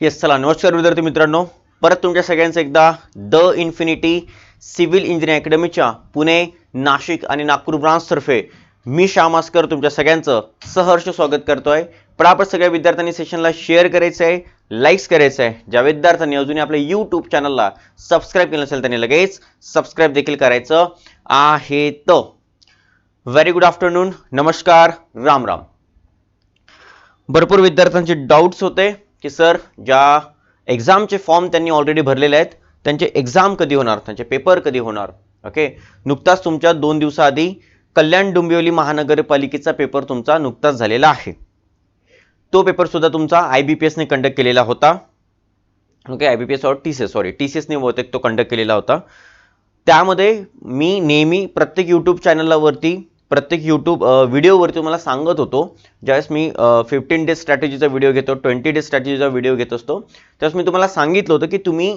Yes चला नमस्कार विद्यार्थी मित्रांनो. परत तुमच्या सगळ्यांचं एकदा द इन्फिनिटी सिव्हिल इंजिनिअरिंग अकॅडमीच्या पुणे नाशिक आणि नागपूर ब्रांचतर्फे मी श्यामास्कर तुमच्या सगळ्यांचं सहर्ष स्वागत करतोय. आपण सगळ्या विद्यार्थ्यांनी सेशनला शेअर करायचं आहे लाईक्स करायचं आहे. ज्या विद्यार्थ्यांनी अजूनही आपल्या यूट्यूब चॅनलला सबस्क्राईब केलं नसेल त्यांनी लगेच सबस्क्राईब देखील करायचं आहे तर व्हेरी गुड आफ्टरनून नमस्कार. राम राम. भरपूर विद्यार्थ्यांचे डाऊट्स होते. की सर ज्या एक्झामचे फॉर्म त्यांनी ऑलरेडी भरलेले आहेत त्यांचे एक्झाम कधी होणार? त्यांचे पेपर कधी होणार? ओके नुकताच तुमच्या दोन दिवसाआधी कल्याण डोंबिवली महानगरपालिकेचा पेपर तुमचा नुकताच झालेला आहे. तो पेपर सुद्धा तुमचा आय बी पी एसने कंडक्ट केलेला होता. Okay I B P S और T C S sorry T C एसने बहुतेक तो कंडक्ट केलेला होता. त्यामध्ये मी नेहमी प्रत्येक यूट्यूब चॅनलला वरती प्रत्येक यूट्यूब व्हिडिओवरती तुम्हाला सांगत होतो. ज्यावेळेस मी फिफ्टीन डेज स्ट्रॅटेजीचा व्हिडिओ घेतो ट्वेंटी डेज स्ट्रॅटेजीचा व्हिडिओ घेत असतो त्यावेळेस मी तुम्हाला सांगितलं होतं की तुम्ही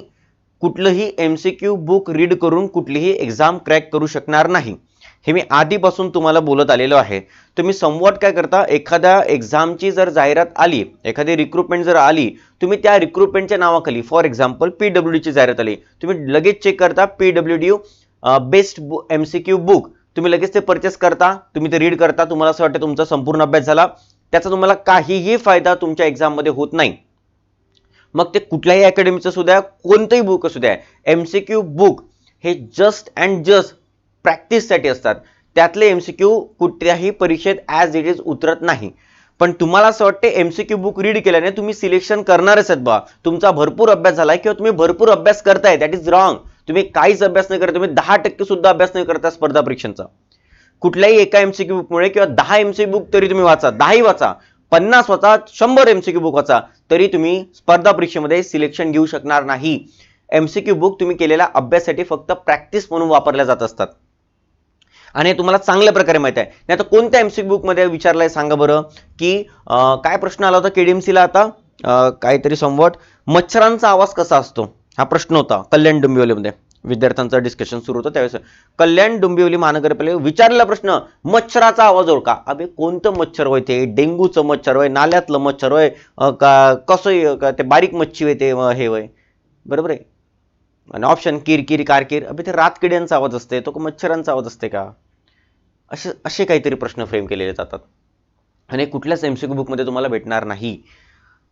कुठलंही M C Q book read करून कुठलीही एक्झाम क्रॅक करू शकणार नाही. हे मी आधीपासून तुम्हाला बोलत आलेलो आहे. तुम्ही समवॉट काय करता एखाद्या एक्झामची जर जाहिरात आली एखादी रिक्रुटमेंट जर आली तुम्ही त्या रिक्रुटमेंटच्या नावाखाली फॉर एक्झाम्पल पी डब्ल्यू डीची जाहिरात आली तुम्ही लगेच चेक करता P W D best M C Q book तुम्ही लगेच ते परचेस करता तुम्ही ते रीड करता तुम्हाला असं वाटतं तुमचा संपूर्ण अभ्यास झाला. त्याचा तुम्हाला काहीही फायदा तुमच्या एक्झाममध्ये होत नाही. मग ते कुठल्याही अकॅडमीचं असू द्या कोणतंही बुक असू द्या एम सी क्यू बुक हे जस्ट अँड जस्ट प्रॅक्टिससाठी असतात. त्यातले एम सी क्यू कुठल्याही परीक्षेत ॲज इट इज उतरत नाही. पण तुम्हाला असं वाटते M C Q book read केल्याने तुम्ही सिलेक्शन करणारच आहेत बा. तुमचा भरपूर अभ्यास झाला किंवा तुम्ही भरपूर अभ्यास करताय दॅट इज रॉंग तुम्ही काहीच अभ्यास नाही करत तुम्ही दहा टक्के सुद्धा अभ्यास नाही करता स्पर्धा परीक्षांचा. कुठल्याही एका एमसीक्यू बुकमुळे किंवा दहा एमसी बुक तरी तुम्ही वाचा दहाही वाचा पन्नास वाचा शंभर एमसीक्यू बुक वाचा तरी तुम्ही स्पर्धा परीक्षेमध्ये सिलेक्शन घेऊ शकणार नाही. एमसीक्यू बुक तुम्ही केलेल्या अभ्यासासाठी फक्त प्रॅक्टिस म्हणून वापरल्या जात असतात. आणि हे तुम्हाला चांगल्या प्रकारे माहिती आहे. नाही आता कोणत्या एमसी बुकमध्ये विचारलंय सांगा बरं की काय प्रश्न आला होता केडीएमसीला आता? काहीतरी समवट मच्छरांचा आवाज कसा असतो? हा प्रश्न होता कल्याण डोंबिवलीमध्ये. विद्यार्थ्यांचं डिस्कशन सुरू होतं त्यावेळेस. कल्याण डोंबिवली महानगरपालिका विचारलेला प्रश्न मच्छराचा आवाज ओळखा. अबे कोणतं मच्छर होय ते? डेंग्यूचं मच्छर होय नाल्यातलं मच्छर होय का कसं का ते बारीक मच्छी होय ते हे होय? बरोबर आहे? आणि ऑप्शन किरकिरी कारकीर अबे ते रातकिड्यांचा आवाज असते तो का मच्छरांचा आवाज असते का? असे असे काहीतरी प्रश्न फ्रेम केलेले जातात. आणि कुठल्याच एम सी बुकमध्ये तुम्हाला भेटणार नाही.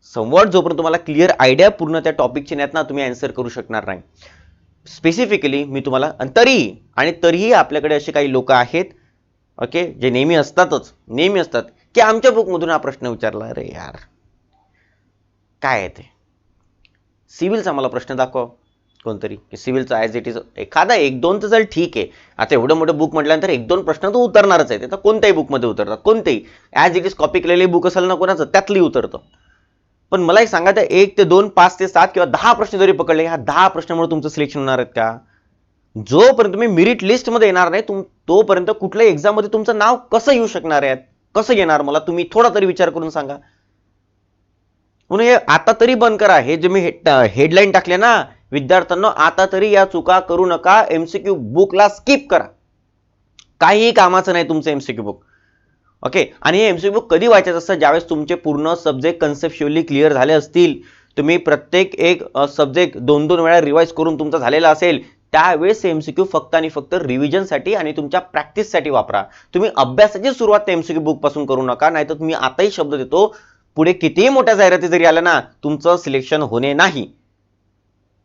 संवाद जोपर्यंत तुम्हाला क्लिअर आयडिया पूर्ण त्या टॉपिकची नाहीत ना तुम्ही आन्सर करू शकणार नाही. स्पेसिफिकली मी तुम्हाला आणि तरी आणि तरीही आपल्याकडे असे काही लोक आहेत ओके जे नेहमी असतातच नेहमी असतात की आमच्या बुकमधून हा प्रश्न विचारला अरे यार काय आहे ते? सिव्हिलचा मला प्रश्न दाखवा कोणतरी की सिव्हिलचा ॲज इट इज एखादा एक दोन तर चल ठीक आहे. आता एवढं मोठं बुक म्हटल्यानंतर एक दोन प्रश्न तर उतरणारच आहेत. आता कोणत्याही बुकमध्ये उतरतात कोणतेही. ॲज इट इज कॉपी केलेले बुक असेल ना कोणाचं त्यातली उतरतं. पण मला एक सांगा त्या एक ते दोन पाच ते सात किंवा दहा प्रश्न जरी पकडले ह्या दहा प्रश्नामुळे तुमचं सिलेक्शन होणार आहेत का? जोपर्यंत तुम्ही मेरिट लिस्टमध्ये येणार नाही तुम तोपर्यंत कुठल्याही एक्झाममध्ये तुमचं नाव कसं येऊ शकणार आहे? कसं येणार मला? तुम्ही थोडा तरी विचार करून सांगा. म्हणून हे आता तरी बंद करा. हे जे मी हेडलाईन टाकले ना विद्यार्थ्यांना आता तरी या चुका करू नका. एमसीक्यू बुकला स्किप करा. काहीही कामाचं नाही तुमचं एमसीक्यू बुक ओके आणि हे एमसीक्यू बुक कधी वाचायचं असतं? ज्यावेळेस तुमचे पूर्ण सब्जेक्ट कन्सेप्च्युअली क्लिअर झाले असतील तुम्ही प्रत्येक एक सब्जेक्ट दोन दोन वेळा रिवाईज करून तुमचा झालेला असेल त्यावेळेस एमसीक्यू फक्त आणि फक्त रिव्हिजनसाठी आणि तुमच्या प्रॅक्टिससाठी वापरा. तुम्ही अभ्यासाची सुरुवात त्या एमसीक्यू बुकपासून करू नका नाहीतर तुम्ही आताही शब्द देतो पुढे कितीही मोठ्या जाहिराती जरी आल्या ना तुमचं सिलेक्शन होणे नाही.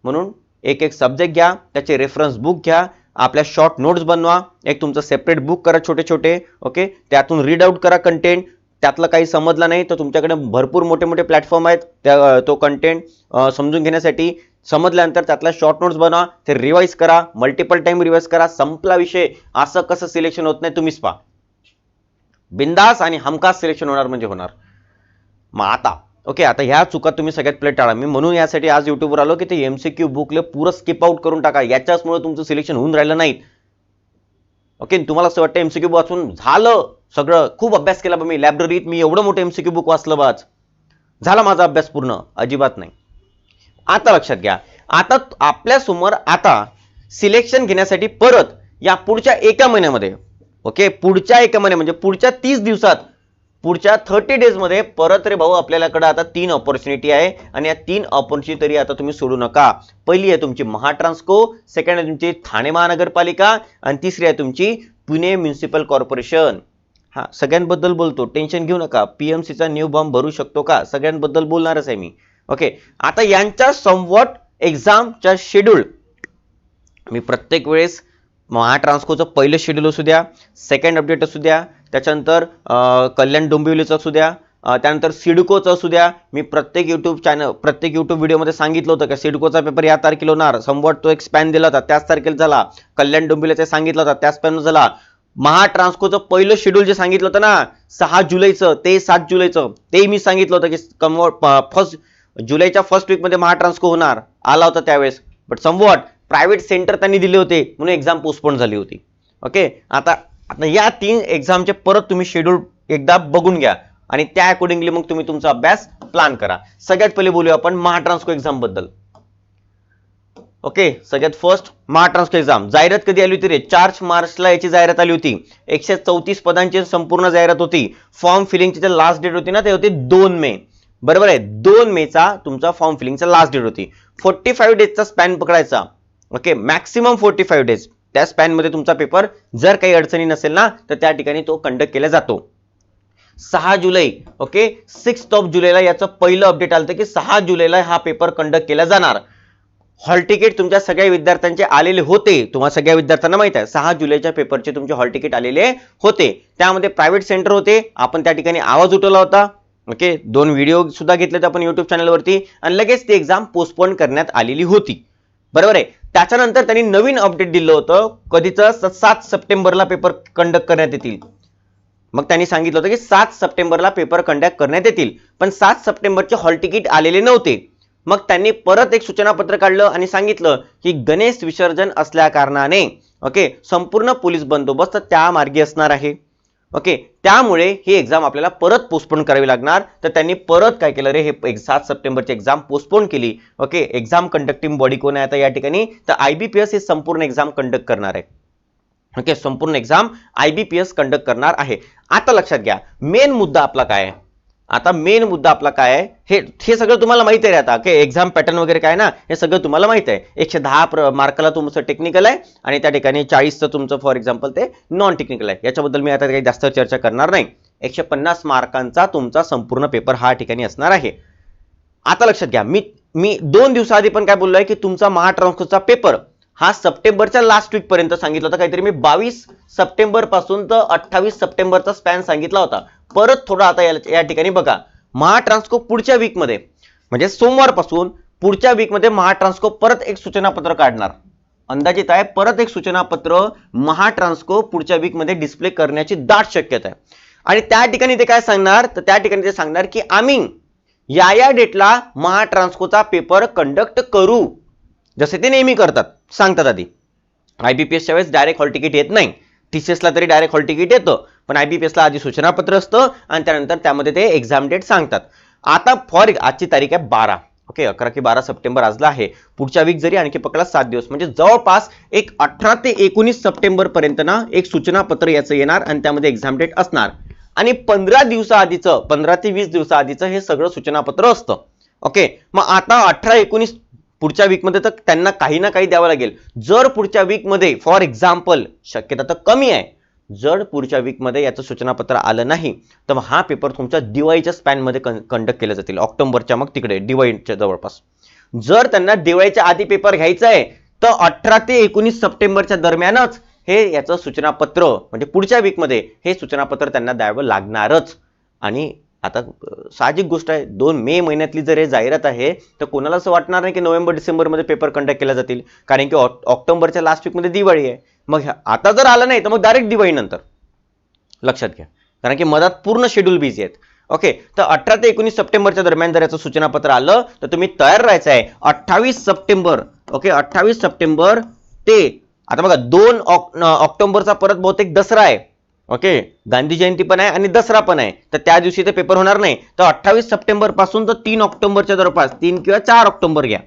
म्हणून एक एक सब्जेक्ट घ्या त्याचे रेफरन्स बुक घ्या आपल्या शॉर्ट नोट्स बनवा एक तुमचं सेपरेट बुक करा छोटे छोटे ओके त्यातून रीड आउट करा कंटेंट त्यातलं काही समजलं नाही तर तुमच्याकडे भरपूर मोठे मोठे प्लॅटफॉर्म आहेत. त्या तो कंटेंट समजून घेण्यासाठी समजल्यानंतर त्यातला शॉर्ट नोट्स बनवा ते रिवाईज करा मल्टिपल टाइम रिवाईज करा संपला विषय. असं कसं सिलेक्शन होत नाही तुम्हीच पहा. बिंदास आणि हमखास सिलेक्शन होणार म्हणजे होणार. मग आता ओके आता ह्या चुका तुम्ही सगळ्यात पहिले टाळा. मी म्हणून यासाठी आज युट्यूबवर आलो की ते एम सी क्यू बुकले पुरं स्किप आउट करून टाका. याच्याचमुळे तुमचं सिलेक्शन होऊन राहिलं नाही ओके तुम्हाला असं वाटतं एमसीक्यू वाचून झालं सगळं. खूप अभ्यास केला बा मी. लायब्ररीत मी एवढं मोठं एमसीक्यू बुक वाचलं बाज झाला माझा अभ्यास पूर्ण. अजिबात नाही. आता लक्षात घ्या. आता आपल्यासमोर आता सिलेक्शन घेण्यासाठी परत या पुढच्या एका महिन्यामध्ये ओके पुढच्या एका महिन्या म्हणजे पुढच्या तीस दिवसात पुढच्या थर्टी डेजमध्ये परत रे भाऊ आपल्याकडे आता तीन ऑपॉर्च्युनिटी आहे. आणि या तीन ऑपॉर्च्युनिटी तरी आता तुम्ही सोडू नका. पहिली आहे तुमची महाट्रान्सको सेकंड आहे तुमची ठाणे महानगरपालिका आणि तिसरी आहे तुमची पुणे म्युन्सिपल कॉर्पोरेशन हा सगळ्यांबद्दल बोलतो. टेन्शन घेऊ नका. पीएमसीचा न्यू बॉम्ब भरू शकतो का? सगळ्यांबद्दल बोलणारच आहे मी. ओके आता यांच्या समवॉट एक्झामच्या शेड्यूल मी प्रत्येक वेळेस महाट्रान्सकोचं पहिलं शेड्यूल असू द्या सेकंड अपडेट असू द्या त्याच्यानंतर कल्याण डोंबिवलीचं असू द्या त्यानंतर सिडकोचं असू द्या. मी प्रत्येक यूट्यूब चॅनल प्रत्येक यूट्यूब व्हिडिओमध्ये सांगितलं होतं की सिडकोचा पेपर या तारखेला होणार. समवॉट तो एक स्पॅन दिला होता त्याच तारखेला झाला. कल्याण डोंबिवलीचा सांगितलं होता त्याच स्पॅन झाला. महाट्रान्सकोचं पहिलं शेड्यूल जे सांगितलं होतं ना सहा जुलैचं ते सात जुलैचं ते मी सांगितलं होतं की कन्वर्ट फर्स्ट जुलैच्या फर्स्ट वीकमध्ये महाट्रान्सको होणार. आला होता त्यावेळेस. बट समवॉट प्रायव्हेट सेंटर त्यांनी दिले होते म्हणून एक्झाम पोस्टपोन झाली होती. ओके आता आता या तीन एक्झामचे परत तुम्ही शेड्यूल एकदा बघून घ्या. आणि त्या अकॉर्डिंगली मग तुम्ही तुमचा अभ्यास प्लॅन करा. सगळ्यात पहिले बोलूया आपण महाट्रान्सको एक्झामबद्दल. ओके सगळ्यात फर्स्ट महाट्रान्सको एक्झाम जाहिरात कधी आली होती रे? चार मार्चला याची जाहिरात आली होती. एकशे चौतीस पदांची संपूर्ण जाहिरात होती. फॉर्म फिलिंगची जे लास्ट डेट होती ना ते होते दोन मे. बरोबर आहे? दोन मेचा तुमचा फॉर्म फिलिंगचा लास्ट डेट होती. फोर्टी फाईव्ह डेजचा स्पॅन पकडायचा. Okay maximum forty five days त्या स्पॅनमध्ये तुमचा पेपर जर काही अडचणी नसेल ना तर त्या ठिकाणी तो कंडक्ट केला जातो. सहा जुलै ओके सिक्स ऑफ जुलैला याचं पहिलं अपडेट आलं होतं की सहा जुलैला हा पेपर कंडक्ट केला जाणार. हॉल तिकीट तुमच्या सगळ्या विद्यार्थ्यांचे आलेले होते. तुम्हाला सगळ्या विद्यार्थ्यांना माहीत आहे सहा जुलैच्या पेपरचे तुमचे हॉल तिकीट आलेले होते. त्यामध्ये प्रायव्हेट सेंटर होते. आपण त्या ठिकाणी आवाज उठवला होता. ओके दोन व्हिडिओ सुद्धा घेतले होते आपण युट्यूब चॅनलवरती आणि लगेच ती एक्झाम पोस्टपोन करण्यात आलेली होती. बरोबर आहे? त्याच्यानंतर त्यांनी नवीन अपडेट दिलं होतं. कधीचं सात सप्टेंबरला पेपर कंडक्ट करण्यात येतील. मग त्यांनी सांगितलं होतं की सात सप्टेंबरला पेपर कंडक्ट करण्यात येतील. पण सात सप्टेंबरचे हॉल तिकीट आलेले नव्हते. मग त्यांनी परत एक सूचनापत्र काढलं आणि सांगितलं की गणेश विसर्जन असल्या कारणाने ओके संपूर्ण पोलीस बंदोबस्त त्या मार्गी असणार आहे. ओके? त्यामुळे ही एक्झाम आपल्याला परत पोस्टपोन करावी लागणार. तर त्यांनी परत काय केलं रे? हे एक सात सप्टेंबरची एक्झाम पोस्टपोन केली. ओके? एक्झाम कंडक्टिंग बॉडी कोण आहे आता या ठिकाणी? तर आयबीपीएस ही संपूर्ण एक्झाम कंडक्ट करणार आहे. ओके? संपूर्ण एक्झाम आयबीपीएस कंडक्ट करणार आहे. आता लक्षात घ्या. मेन मुद्दा आपला काय आहे? आता मेन मुद्दा आपला काय आहे? हे हे सगळं तुम्हाला माहिती आहे आता की एक्झाम पॅटर्न वगैरे काय ना हे सगळं तुम्हाला माहिती आहे. एकशे दहा मार्काला तुमचं टेक्निकल आहे आणि त्या ठिकाणी चाळीसचं तुमचं फॉर एक्झाम्पल ते नॉन टेक्निकल आहे. याच्याबद्दल मी आता काही जास्त चर्चा करणार नाही. एकशे पन्नास मार्कांचा तुमचा संपूर्ण पेपर हा ठिकाणी असणार आहे. आता लक्षात घ्या मी मी दोन दिवसाआधी पण काय बोललोय की तुमचा महाट्रान्सकोचा पेपर हा सप्टेंबरच्या लास्ट वीक पर्यंत सांगितलं होतं. काहीतरी मी बावीस सप्टेंबरपासून तर अठ्ठावीस सप्टेंबरचा स्पॅन सांगितला होता. परत थोडा आता या- ठिकाणी बघा. महाट्रान्सको पुढच्या वीकमध्ये म्हणजे सोमवारपासून पुढच्या वीकमध्ये महाट्रान्सको परत एक सूचनापत्र काढणार. अंदाजित आहे परत एक सूचनापत्र महाट्रान्सको पुढच्या वीकमध्ये डिस्प्ले करण्याची दाट शक्यता आहे. आणि त्या ठिकाणी ते काय सांगणार? तर त्या ठिकाणी ते सांगणार की आम्ही या या डेटला महाट्रान्सकोचा पेपर कंडक्ट करू. जसे ते नेहमी करतात. सांगतात आधी. आयबीपीएसच्या वेळेस डायरेक्ट हॉल तिकीट येत नाही. टीसीएसला तरी डायरेक्ट हॉल तिकीट येतं. पण आय बी पी एसला आधी सूचनापत्र असतं आणि त्यानंतर त्यामध्ये ते एक्झाम डेट सांगतात. आता फॉर आजची तारीख आहे बारा. ओके अकरा की बारा सप्टेंबर आजला आहे. पुढच्या वीक जरी आणखी पकडला सात दिवस. म्हणजे जवळपास एक अठरा ते एकोणीस सप्टेंबर पर्यंत ना एक सूचनापत्र याचं येणार आणि त्यामध्ये एक्झाम डेट असणार. आणि पंधरा दिवसाआधीचं पंधरा ते वीस दिवसाआधीचं हे सगळं सूचनापत्र असतं. ओके मग आता अठरा एकोणीस पुढच्या वीकमध्ये तर त्यांना काही ना काही द्यावं लागेल. जर पुढच्या वीकमध्ये फॉर एक्झाम्पल शक्यता तर कमी आहे. जर पुढच्या वीकमध्ये याचं सूचनापत्र आलं नाही तर मग हा पेपर तुमच्या दिवाळीच्या स्पॅनमध्ये कंडक्ट केले जातील. ऑक्टोबरच्या मग तिकडे दिवाळीच्या जवळपास. जर त्यांना दिवाळीच्या आधी पेपर घ्यायचा आहे तर अठरा ते एकोणीस सप्टेंबरच्या दरम्यानच हे याचं सूचनापत्र म्हणजे पुढच्या वीकमध्ये हे सूचनापत्र त्यांना द्यावं लागणारच. आणि आता साहजिक गोष्ट आहे. दोन मे महिन्यातली जर हे जाहिरात आहे तर कोणाला असं वाटणार नाही की नोव्हेंबर डिसेंबरमध्ये पेपर कंडक्ट केला जातील? कारण की ऑक्टोबरच्या लास्ट वीकमध्ये दिवाळी आहे. मग आता जर आलं नाही तर मग डायरेक्ट दिवाळीनंतर. लक्षात घ्या. कारण की मधात पूर्ण शेड्यूल बिझी आहेत. ओके तर अठरा ते एकोणीस सप्टेंबरच्या दरम्यान जर याचं सूचनापत्र आलं तर तुम्ही तयार राहायचं आहे. अठ्ठावीस सप्टेंबर ओके अठ्ठावीस सप्टेंबर ते आता बघा दोन ऑक्टोबरचा परत बहुतेक दसरा आहे. ओके? गांधी जयंती पण आहे आणि दसरा पण आहे. तर त्या दिवशी ते पेपर होणार नाही. तर अठ्ठावीस सप्टेंबरपासून तर तीन ऑक्टोबरच्या जवळपास तीन किंवा चार ऑक्टोबर घ्या.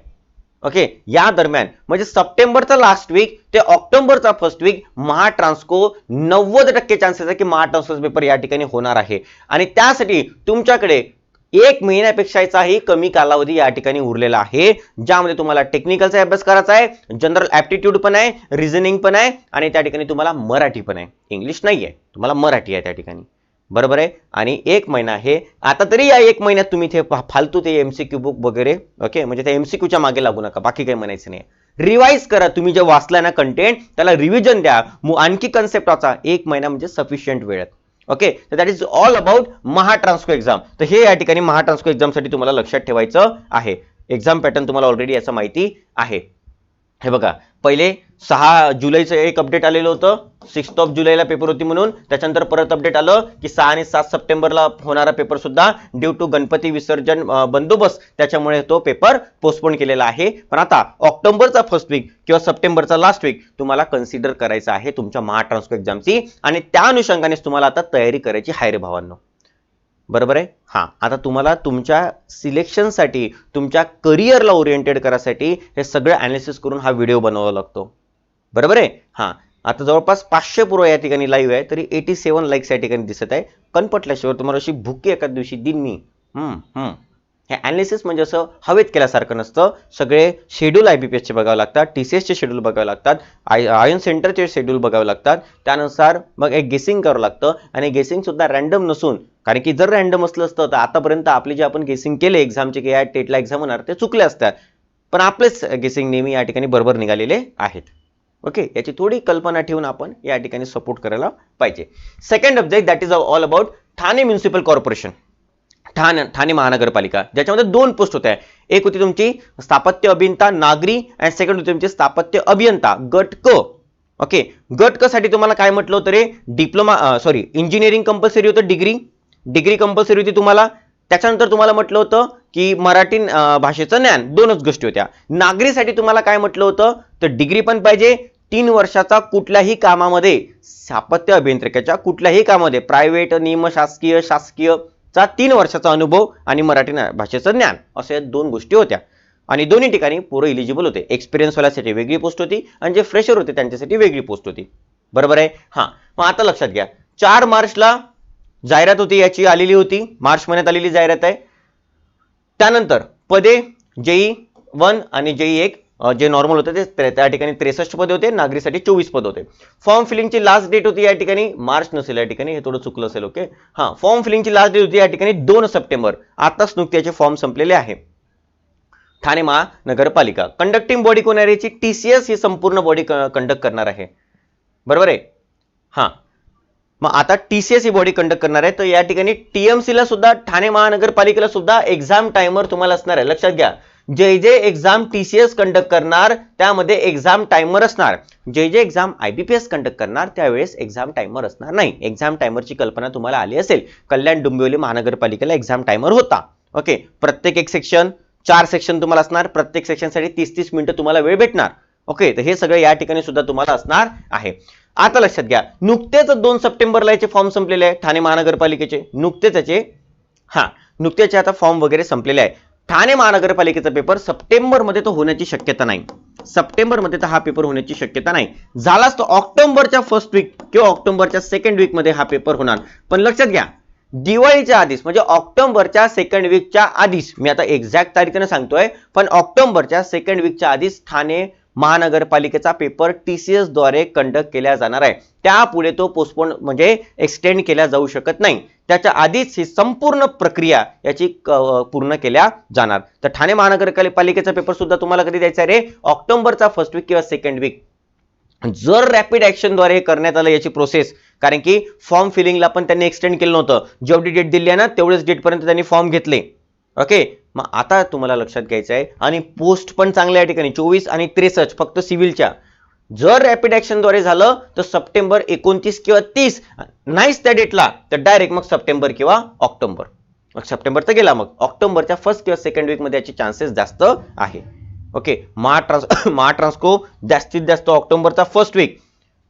ओके? या दरम्यान म्हणजे सप्टेंबरचा लास्ट वीक ते ऑक्टोबरचा फर्स्ट वीक महाट्रान्सको नव्वद टक्के चान्सेस आहे की महाट्रान्सको पेपर या ठिकाणी होणार आहे. आणि त्यासाठी तुमच्याकडे एक महिन्यापेक्षाही कमी कालावधी या ठिकाणी उरलेला आहे. ज्यामध्ये तुम्हाला टेक्निकलचा अभ्यास करायचा आहे जनरल ऍप्टिट्यूड पण आहे रिझनिंग पण आहे आणि त्या ठिकाणी तुम्हाला मराठी पण आहे. इंग्लिश नाही आहे तुम्हाला मराठी आहे त्या ठिकाणी. बरोबर आहे? आणि एक महिना आहे. आता तरी या एक महिन्यात तुम्ही ते फालतू ते एमसीक्यू बुक वगैरे ओके म्हणजे त्या एमसीक्यूच्या मागे लागू नका बाकी काही म्हणायचं नाही रिवाईज करा तुम्ही जे वाचला ना कंटेंट त्याला रिव्हिजन द्या. मग आणखी कन्सेप्ट वाचा. एक महिना म्हणजे सफिशियंट वेळ आहे ओके तर that is all about Mahatransco exam तर हे या ठिकाणी महाट्रान्सको एक्झामसाठी तुम्हाला लक्षात ठेवायचं आहे. एक्झाम पॅटर्न तुम्हाला ऑलरेडी याचं माहिती आहे. हे बघा पहिले सहा जुलैचं एक अपडेट आलेलं होतं. सिक्स्थ ऑफ जुलैला पेपर होती म्हणून. त्याच्यानंतर परत अपडेट आलं की सहा आणि सात सप्टेंबरला होणारा पेपर सुद्धा ड्यू टू गणपती विसर्जन बंदोबस्त त्याच्यामुळे तो पेपर पोस्टपोन केलेला आहे. पण आता ऑक्टोबरचा फर्स्ट वीक किंवा सप्टेंबरचा लास्ट वीक तुम्हाला कन्सिडर करायचा आहे तुमच्या महाट्रान्सको एक्झामची आणि त्या अनुषंगानेच तुम्हाला आता तयारी करायची हाय रे भावांनो. बरोबर आहे? हां. आता तुम्हाला तुमच्या सिलेक्शनसाठी तुमच्या करिअरला ओरिएंटेड करायसाठी हे सगळं ॲनालिसिस करून हा व्हिडिओ बनवावा लागतो. बरोबर आहे? हां. आता जवळपास पाचशे पूर्व या ठिकाणी लाईव्ह आहे तरी एटी सेवन लाईक्स या ठिकाणी दिसत आहे. कनपटल्याशिवाय तुम्हाला अशी भुकी एका दिवशी दिन मी. हे ॲनालिसिस म्हणजे असं हवेत केल्यासारखं नसतं. सगळे शेड्यूल आय बी पी एसचे बघावं लागतात टी सी एसचे शेड्यूल बघावे लागतात आय आयन सेंटरचे शेड्यूल बघावे लागतात. त्यानुसार मग एक गेसिंग करावं लागतं आणि गेसिंग सुद्धा रॅन्डम नसून कारण की जर रॅन्डम असलं असतं तर आतापर्यंत आपले जे आपण गेसिंग केले एक्झामचे की या टेटला एक्झाम होणार ते चुकले असतात. पण आपलेच गेसिंग नेहमी या ठिकाणी बरोबर निघालेले आहेत. ओके याची थोडी कल्पना ठेवून आपण या ठिकाणी सपोर्ट करायला पाहिजे. Second object that is all about Thane municipal corporation Thane Thane महानगरपालिका ज्याच्यामध्ये दोन पोस्ट होत्या. एक होती तुमची स्थापत्य अभियंता नागरी अँड सेकंड होती तुमची स्थापत्य अभियंता गट क ओके गट क साठी तुम्हाला काय म्हटलं होतं रे? डिप्लोमा सॉरी इंजिनिअरिंग कंपल्सरी होतं डिग्री डिग्री कंपल्सरी होती तुम्हाला. त्याच्यानंतर तुम्हाला म्हटलं होतं की मराठी भाषेचं ज्ञान दोनच गोष्टी होत्या. नागरीसाठी तुम्हाला काय म्हटलं होतं? तर डिग्री पण पाहिजे. तीन वर्षाचा कुठल्याही कामामध्ये स्थापत्य अभियंत्रिकेच्या कुठल्याही कामामध्ये प्रायव्हेट निमशासकीय शासकीय चा तीन वर्षाचा अनुभव आणि मराठी भाषेचं ज्ञान अशा या दोन गोष्टी होत्या. आणि दोन्ही ठिकाणी पोरं इलिजिबल होते. एक्सपिरियन्सवाल्यासाठी वेगळी पोस्ट होती आणि जे फ्रेशर होते त्यांच्यासाठी वेगळी पोस्ट होती. बरोबर आहे? हां. मग आता लक्षात घ्या. चार मार्चला जाहिरात होती याची आलेली होती. मार्च महिन्यात आलेली जाहिरात आहे. त्यानंतर पदे जेई वन आणि जेई एक जे नॉर्मल होते ते त्या ठिकाणी त्रेसष्ट पदे होते नागरीसाठी चोवीस पद होते. फॉर्म फिलिंगची लास्ट डेट होती या ठिकाणी मार्च नसेल या ठिकाणी हे थोडं चुकलं असेल ओके हां फॉर्म फिलिंगची लास्ट डेट होती या ठिकाणी दोन सप्टेंबर. आताच नुकत्याचे फॉर्म संपलेले आहे. ठाणे महानगरपालिका. कंडक्टिंग बॉडी कोण आहे सी एस ही संपूर्ण बॉडी कंडक्ट करणार आहे. बरोबर आहे? हां. मग आता टीसीएस ही बॉडी कंडक्ट करणार आहे. तर या ठिकाणी टीएमसी ला सुद्धा ठाणे महानगरपालिकेला सुद्धा एक्झाम टायमर तुम्हाला असणार आहे. लक्षात घ्या. जे जे एक्झाम टीसीएस कंडक्ट करणार त्यामध्ये एक्झाम टायमर असणार. जे जे एक्झाम आयबीपीएस कंडक्ट करणार त्यावेळेस एक्झाम टायमर असणार नाही. एक्झाम टायमरची कल्पना तुम्हाला आली असेल. कल्याण डोंबिवली महानगरपालिकेला एक्झाम टायमर होता. ओके प्रत्येक एक सेक्शन चार सेक्शन तुम्हाला असणार. प्रत्येक सेक्शनसाठी तीस तीस मिनिटं तुम्हाला वेळ भेटणार. ओके तर हे सगळं या ठिकाणी सुद्धा तुम्हाला असणार आहे. आता लक्षात घ्या नुकतेच दोन सप्टेंबरला याचे फॉर्म संपलेले आहे ठाणे महानगरपालिकेचे. नुकतेच याचे हा नुकतेच आता फॉर्म वगैरे संपलेले आहे ठाणे महानगरपालिकेचा पेपर सप्टेंबरमध्ये तो होण्याची शक्यता नाही. सप्टेंबरमध्ये तर हा पेपर होण्याची शक्यता नाही. झालाच तो ऑक्टोबरच्या फर्स्ट वीक किंवा ऑक्टोबरच्या सेकंड वीकमध्ये हा पेपर होणार. पण लक्षात घ्या दिवाळीच्या आधीच म्हणजे ऑक्टोबरच्या सेकंड वीकच्या आधीच मी आता एक्झॅक्ट तारखेनं सांगतोय पण ऑक्टोबरच्या सेकंड वीकच्या आधीच ठाणे महानगरपालिकेचा पेपर टीसीएसद्वारे कंडक्ट केला जाणार आहे. त्यापुढे तो पोस्टपोन म्हणजे एक्सटेंड केला जाऊ शकत नाही. त्याच्या आधीच ही संपूर्ण प्रक्रिया याची पूर्ण केल्या जाणार. तर ठाणे महानगरपालिकेचा पेपर सुद्धा तुम्हाला कधी द्यायचा रे? ऑक्टोबरचा फर्स्ट वीक किंवा सेकंड वीक जर रॅपिड ॲक्शनद्वारे हे करण्यात आलं याची प्रोसेस कारण की फॉर्म फिलिंगला पण त्यांनी एक्सटेंड केलं नव्हतं. जेवढी डेट दिली आहे ना तेवढेच डेटपर्यंत त्यांनी फॉर्म घेतले. ओके मग आता तुम्हाला लक्षात घ्यायचं आहे आणि पोस्ट पण चांगल्या या ठिकाणी चोवीस आणि त्रेसष्ट फक्त सिव्हिलच्या. जर रॅपिड ॲक्शनद्वारे झालं तर सप्टेंबर एकोणतीस किंवा तीस नाहीच त्या डेटला तर डायरेक्ट मग सप्टेंबर किंवा ऑक्टोबर. मग सप्टेंबर तर गेला मग ऑक्टोबरच्या फर्स्ट किंवा सेकंड वीकमध्ये याचे चान्सेस जास्त आहे. ओके महाट्रान्स महाट्रान्सको जास्तीत जास्त ऑक्टोबरचा फर्स्ट वीक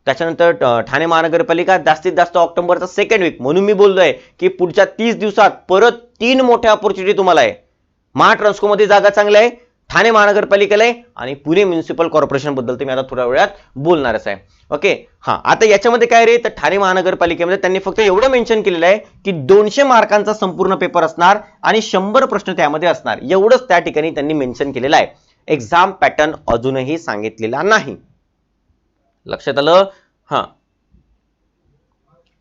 त्याच्यानंतर ठाणे महानगरपालिका जास्तीत जास्त ऑक्टोबरचा सेकंड वीक म्हणून मी बोललोय की पुढच्या तीस दिवसात परत तीन मोठ्या ऑपॉर्च्युनिटी तुम्हाला आहे. महाट्रान्सकोमध्ये जागा चांगल्या आहे ठाणे महानगरपालिकेला आहे आणि पुणे म्युन्सिपल कॉर्पोरेशनबद्दल तुम्ही आता थोड्या वेळात बोलणारच आहे. ओके हा आता याच्यामध्ये काय रे? तर ठाणे महानगरपालिकेमध्ये त्यांनी फक्त एवढं मेन्शन केलेलं आहे की दोनशे मार्कांचा संपूर्ण पेपर असणार आणि शंभर प्रश्न त्यामध्ये असणार. एवढंच त्या ठिकाणी त्यांनी मेन्शन केलेलं आहे. एक्झाम पॅटर्न अजूनही सांगितलेला नाही. लक्षात आलं? हा.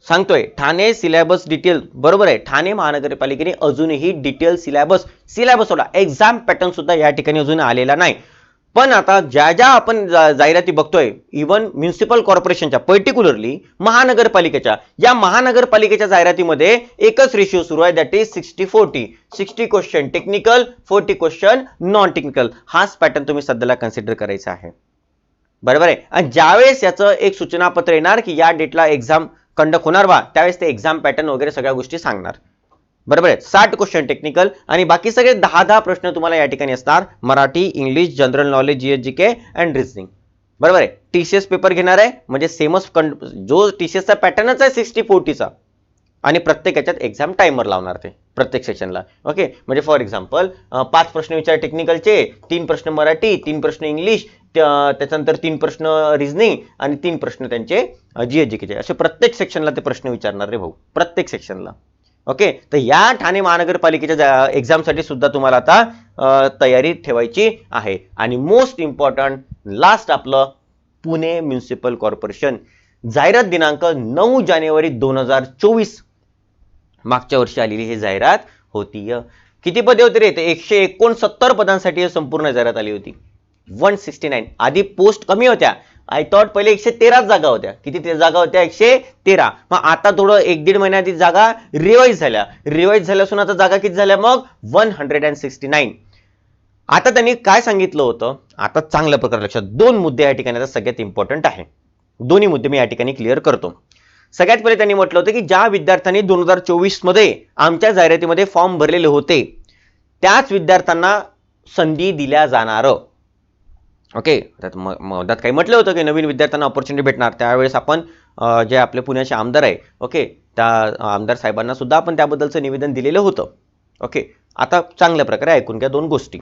सांगतोय ठाणे सिलेबस डिटेल बरोबर आहे. ठाणे महानगरपालिकेने अजूनही डिटेल सिलेबस सिलेबस होता एक्झाम पॅटर्न सुद्धा या ठिकाणी अजून आलेला नाही. पण आता ज्या ज्या आपण जाहिराती बघतोय इवन म्युन्सिपल कॉर्पोरेशनच्या पर्टिक्युलरली महानगरपालिकेच्या या महानगरपालिकेच्या जाहिरातीमध्ये एकच रेशिओ सुरू आहे that is sixty forty sixty question technical forty question non technical हाच पॅटर्न तुम्ही सध्याला कन्सिडर करायचा आहे. बरोबर आहे? आणि ज्यावेळेस याचं एक सूचनापत्र येणार की या डेटला एक्झाम कंडक्ट होणार बा त्यावेळेस ते एक्झाम पॅटर्न वगैरे सगळ्या गोष्टी सांगणार. बरोबर आहे? साठ क्वेश्चन टेक्निकल आणि बाकी सगळे दहा दहा प्रश्न तुम्हाला या ठिकाणी असणार. Marathi English general knowledge G G K and reasoning बरोबर आहे? टीसीएस पेपर घेणार आहे म्हणजे सेमच जो टीसीएसचा पॅटर्नच आहे सिक्स्टी फोर्टीचा आणि प्रत्येक याच्यात एक्झाम टायमर लावणार ते प्रत्येक सेशनला ओके म्हणजे फॉर एक्झाम्पल पाच प्रश्न विचार टेक्निकलचे तीन प्रश्न मराठी तीन प्रश्न इंग्लिश त्याच्यानंतर तीन प्रश्न रिझनिंग आणि तीन प्रश्न त्यांचे जी एच जी केचे असे प्रत्येक सेक्शनला ते प्रश्न विचारणार रे भाऊ. प्रत्येक सेक्शनला ओके तर या ठाणे महानगरपालिकेच्या एक्झामसाठी सुद्धा तुम्हाला आता तयारी ठेवायची आहे. आणि मोस्ट इम्पॉर्टंट लास्ट आपलं पुणे म्युन्सिपल कॉर्पोरेशन जाहिरात दिनांक नऊ जानेवारी दोन हजार चोवीस. मागच्या वर्षी आलेली ही जाहिरात होती किती पदे होती रे? ते एकशे एकोणसत्तर पदांसाठी संपूर्ण जाहिरात आली होती. वन सिक्स्टी नाईन आधी पोस्ट कमी होत्या. आय थॉट पहिले एकशे तेराच जागा होत्या. किती ते जागा होत्या? एकशे तेरा. मग आता थोडं एक दीड महिन्याआधी जागा रिवाईज झाल्या. रिवाईज झाल्यासून आता जागा किती झाल्या? मग one hundred and sixty nine आता त्यांनी काय सांगितलं होतं? आता चांगल्या प्रकारे लक्षात. दोन मुद्दे या ठिकाणी आता सगळ्यात इम्पॉर्टंट आहे. दोन्ही मुद्दे मी या ठिकाणी क्लिअर करतो. सगळ्यात पहिले त्यांनी म्हटलं होतं की ज्या विद्यार्थ्यांनी दोन हजार चोवीसमध्ये आमच्या जाहिरातीमध्ये फॉर्म भरलेले होते त्याच विद्यार्थ्यांना संधी दिल्या जाणार. ओके त्यात म- मधात काही म्हटलं होतं की नवीन विद्यार्थ्यांना ऑपॉर्च्युनिटी भेटणार. त्यावेळेस आपण जे आपले पुण्याचे आमदार आहे ओके त्या आमदार साहेबांना सुद्धा आपण त्याबद्दलचं निवेदन दिलेलं होतं. ओके आता चांगल्या प्रकारे ऐकून घ्या दोन गोष्टी.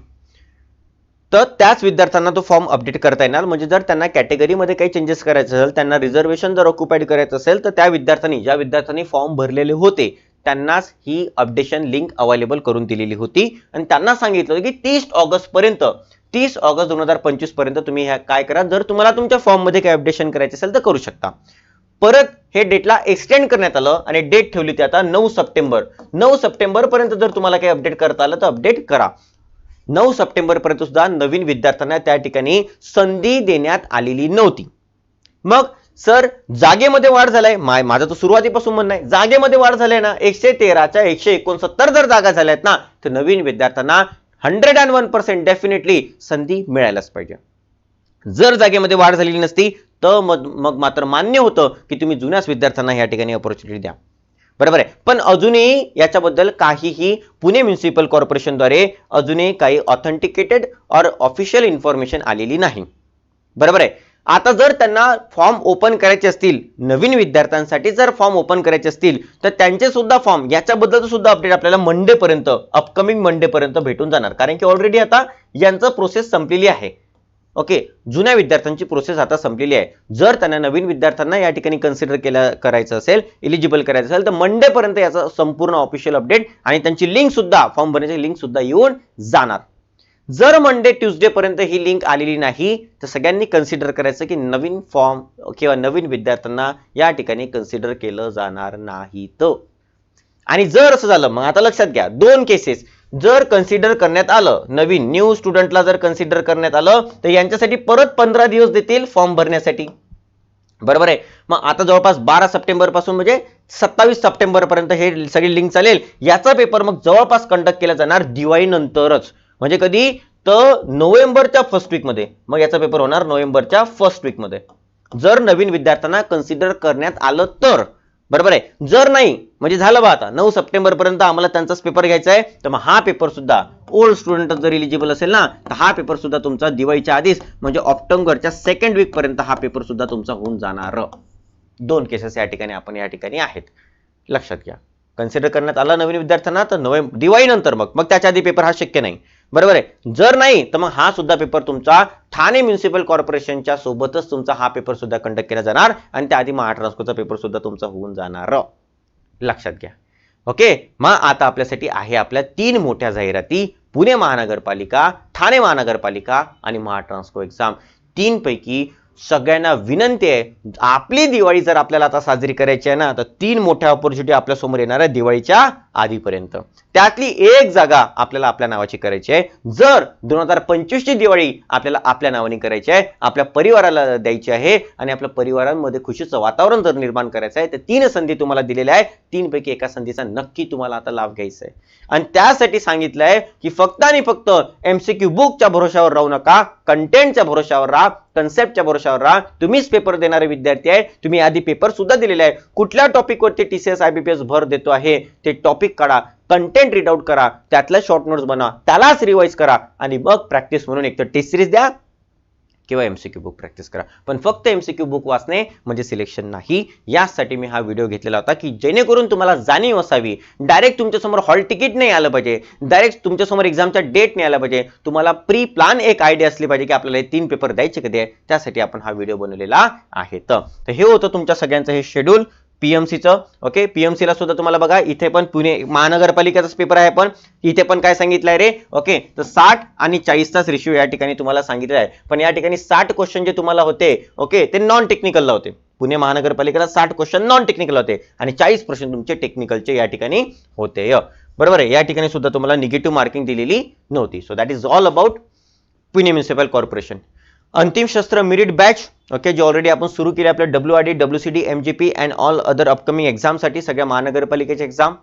तर त्याच विद्यार्थ्यांना तो फॉर्म अपडेट करता येणार. म्हणजे जर त्यांना कॅटेगरीमध्ये काही चेंजेस करायचं असेल त्यांना रिझर्वेशन जर ऑक्युपाईड करायचं असेल तर त्या विद्यार्थ्यांनी ज्या विद्यार्थ्यांनी फॉर्म भरलेले होते त्यांनाच ही अपडेशन लिंक अवेलेबल करून दिलेली होती. आणि त्यांना सांगितलं होतं की तीस ऑगस्टपर्यंत तीस ऑगस्ट दोन हजार पंचवीसपर्यंत तुम्ही ह्या काय करा? जर तुम्हाला तुमच्या फॉर्ममध्ये काही अपडेशन करायचे असेल तर करू शकता. परत हे डेटला एक्सटेंड करण्यात आलं आणि डेट ठेवली ती आता नऊ सप्टेंबर. नऊ सप्टेंबर पर्यंत जर तुम्हाला काही अपडेट करता आलं तर अपडेट करा. नऊ सप्टेंबर पर्यंत सुद्धा नवीन विद्यार्थ्यांना त्या ठिकाणी संधी देण्यात आलेली नव्हती. मग सर जागेमध्ये वाढ झालाय. माय माझं तर सुरुवातीपासून म्हणणं आहे. जागेमध्ये वाढ झाली ना एकशे तेराच्या एकशे एकोणसत्तर जर जागा झाल्यात ना तर नवीन विद्यार्थ्यांना hundred and one percent definitely संधी मिळायलाच पाहिजे. जर जागेमध्ये वाढ झालेली नसती तर मग मग मात्र मान्य होतं की तुम्ही जुन्याच विद्यार्थ्यांना या ठिकाणी ऑपॉर्च्युनिटी द्या. बरोबर आहे? पण अजूनही याच्याबद्दल काहीही पुणे म्युन्सिपल कॉर्पोरेशनद्वारे अजूनही काही ऑथेंटिकेटेड और ऑफिशियल इन्फॉर्मेशन आलेली नाही. बरोबर आहे? आता जर त्यांना फॉर्म ओपन करायचे असतील नवीन विद्यार्थ्यांसाठी जर फॉर्म ओपन करायचे असतील तर त्यांचे सुद्धा फॉर्म याच्याबद्दलचं सुद्धा अपडेट आपल्याला मंडे पर्यंत अपकमिंग मंडे पर्यंत भेटून जाणार. कारण की ऑलरेडी आता यांचं प्रोसेस संपलेली आहे. ओके जुन्या विद्यार्थ्यांची प्रोसेस आता संपलेली आहे. जर त्यांना नवीन विद्यार्थ्यांना या ठिकाणी कन्सिडर केलं करायचं असेल इलिजिबल करायचं असेल तर मंडे पर्यंत संपूर्ण ऑफिशियल अपडेट आणि त्यांची लिंक सुद्धा फॉर्म भरण्याची लिंक सुद्धा येऊन जाणार. जर मंडे ट्युजडे पर्यंत ही लिंक आलेली नाही तर सगळ्यांनी कन्सिडर करायचं की नवीन फॉर्म किंवा नवीन विद्यार्थ्यांना या ठिकाणी कन्सिडर केलं जाणार नाही तर. आणि जर असं झालं मग आता लक्षात घ्या दोन केसेस जर कन्सिडर करण्यात आलं नवीन न्यू स्टुडंटला जर कन्सिडर करण्यात आलं तर यांच्यासाठी परत पंधरा दिवस देतील फॉर्म भरण्यासाठी. बरोबर आहे? मग आता जवळपास बारा सप्टेंबरपासून म्हणजे सत्तावीस सप्टेंबर पर्यंत हे सगळी लिंक चालेल. याचा पेपर मग जवळपास कंडक्ट केला जाणार दिवाळी नंतरच म्हणजे कधी? तर नोव्हेंबरच्या फर्स्ट वीकमध्ये मग याचा पेपर होणार नोव्हेंबरच्या फर्स्ट वीकमध्ये जर नवीन विद्यार्थ्यांना कन्सिडर करण्यात आलं तर. बरोबर आहे? जर नाही म्हणजे झालं बा आता. नऊ सप्टेंबर पर्यंत आम्हाला त्यांचाच पेपर घ्यायचा आहे. तर मग हा पेपर सुद्धा ओल्ड स्टुडंट जर इलिजिबल असेल ना तर हा पेपर सुद्धा तुमचा दिवाळीच्या आधीच म्हणजे ऑक्टोबरच्या सेकंड वीक पर्यंत हा पेपर सुद्धा तुमचा होऊन जाणार. दोन केसेस या ठिकाणी आपण या ठिकाणी आहेत. लक्षात घ्या. कन्सिडर करण्यात आला नवीन विद्यार्थ्यांना तर नोव्हेंबर दिवाळी नंतर मग. मग त्याच्या आधी पेपर हा शक्य नाही. बरोबर आहे. जर नाही तर मग हा सुद्धा पेपर तुमचा ठाणे म्युन्सिपल कॉर्पोरेशनच्या सोबतच तुमचा हा पेपर सुद्धा कंडक्ट केला जाणार आणि त्याआधी महाट्रान्सकोचा पेपर सुद्धा तुमचा होऊन जाणार. लक्षात घ्या. ओके मग आता आपल्यासाठी आहे आपल्या तीन मोठ्या जाहिराती. पुणे महानगरपालिका ठाणे महानगरपालिका आणि महाट्रान्सको एक्झाम तीन पैकी सगळ्यांना विनंती आहे आपली दिवाळी जर आपल्याला आता साजरी करायची आहे ना तर तीन मोठ्या ऑपॉर्च्युनिटी आपल्यासमोर येणार आहे दिवाळीच्या आधीपर्यंत. त्यातली एक जागा आपल्याला आपल्या नावाची करायची आहे. जर दोन हजार पंचवीसची दिवाळी आपल्याला आपल्या नावाने करायची आहे आपल्या परिवाराला द्यायची आहे आणि आपल्या परिवारांमध्ये खुशीचं वातावरण जर निर्माण करायचं आहे तर तीन संधी तुम्हाला दिलेल्या आहे तीन पैकी एका संधीचा नक्की तुम्हाला आता लाभ घ्यायचा आहे. आणि त्यासाठी सांगितलं आहे की फक्त आणि फक्त एमसीक्यू बुकच्या भरोशावर राहू नका कंटेंटच्या भरोशावर राहा कन्सेप्टच्या भरोशावर राहा. तुम्हीच पेपर देणारे विद्यार्थी आहे. तुम्ही आधी पेपर सुद्धा दिलेले आहे. कुठल्या टॉपिकवरती टीसीएस आयबीपीएस भर देतो आहे ते टॉपिक काढा. कंटेंट रीड आउट करा. त्यातल्या शॉर्ट नोट्स बनवा. त्यालाच रिवाइज करा. आणि मग प्रॅक्टिस म्हणून एक तर टेस्ट सिरीज द्या. किंवा M C Q book practice करा. पण फक्त एमसीक्यू बुक वाचणे म्हणजे सिलेक्शन नाही. यासाठी मी हा व्हिडिओ घेतलेला होता की जेणेकरून तुम्हाला जाणीव असावी. डायरेक्ट तुमच्यासमोर हॉल तिकीट नाही आलं पाहिजे. डायरेक्ट तुमच्यासमोर एक्झामचा डेट नाही आला पाहिजे. तुम्हाला प्री प्लॅन एक आयडिया असली पाहिजे की आपल्याला हे तीन पेपर द्यायचे कधी आहे? त्यासाठी आपण हा व्हिडिओ बनवलेला आहे. तर हे होतं तुमच्या सगळ्यांचं हे शेड्यूल पीएमसीचं ओके? पीएमसीला सुद्धा तुम्हाला बघा इथे पण पुणे महानगरपालिकेचाच पेपर आहे पण इथे पण काय सांगितलंय रे? ओके? तर साठ आणि चाळीसचाच रेशिओ या ठिकाणी तुम्हाला सांगितलं आहे. पण या ठिकाणी साठ क्वेश्चन जे तुम्हाला होते ओके? ते नॉन टेक्निकलला होते. पुणे महानगरपालिकेला साठ क्वेश्चन नॉन टेक्निकल होते आणि चाळीस प्रश्न तुमचे टेक्निकलचे या ठिकाणी होते. बरोबर आहे? या ठिकाणी सुद्धा तुम्हाला निगेटिव्ह मार्किंग दिलेली नव्हती. So that is all about Pune municipal corporation अंतिम शस्त्र मिरिट बॅच ओके जे ऑलरेडी आपण सुरू केले आपल्या W R D W C D M G P and all other upcoming एक्झामसाठी सगळ्या महानगरपालिकेच्या एक्झाम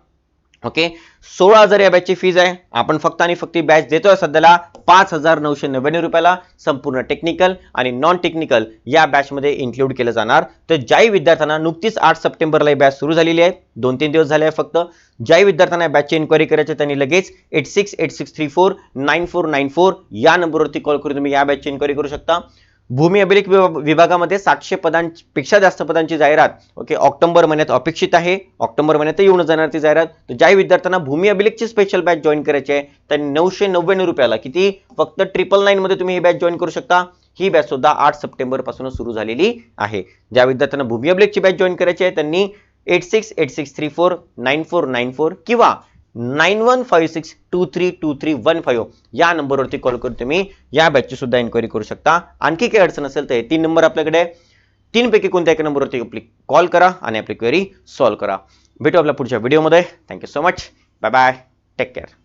ओके सोळा हजार या बॅचची फीज आहे. आपण फक्त आणि फक्त बॅच देतोय सध्याला पाच हजार नऊशे नव्याण्णव रुपयाला संपूर्ण टेक्निकल आणि नॉन टेक्निकल या बॅचमध्ये इन्क्लूड केलं जाणार. तर ज्याही विद्यार्थ्यांना नुकतीच आठ सप्टेंबरला ही बॅच सुरू झालेली आहे. दोन तीन दिवस झाले आहे फक्त. ज्याही विद्यार्थ्यांना बॅचची इन्क्वायरी करायची आहे, त्यांनी लगेच eight six eight six three four nine four nine four या नंबरवरती कॉल करून तुम्ही या बॅचची इन्क्वायरी करू शकता. भूमी अभिलेख विभागामध्ये सातशे पदांपेक्षा जास्त पदांची जाहिरात ओके ऑक्टोबर महिन्यात अपेक्षित आहे. ऑक्टोबर महिन्यात येऊन जाणार ती जाहिरात. तर ज्याही विद्यार्थ्यांना भूमी अभिलेखची स्पेशल बॅच जॉईन करायची आहे त्यांनी नऊशे नव्याण्णव रुपयाला किती? फक्त ट्रिपल नाईनमध्ये तुम्ही ही बॅच जॉईन करू शकता. ही बॅच सुद्धा आठ सप्टेंबरपासून सुरू झालेली आहे. ज्या विद्यार्थ्यांना भूमी अभिलेखची बॅच जॉईन करायची आहे त्यांनी eight six eight six three four nine four nine four किंवा nine one five six two three two three one five या नंबरवरती कॉल करून तुम्ही या बॅचची सुद्धा इन्क्वायरी करू शकता आणखी काही अडचण असेल तर हे तीन नंबर आपल्याकडे तीनपैकी कोणत्या एका नंबरवरती आपली कॉल करा आणि आपली क्वेरी सॉल्व्ह करा भेटू आपल्या पुढच्या व्हिडिओमध्ये thank you so much bye bye take care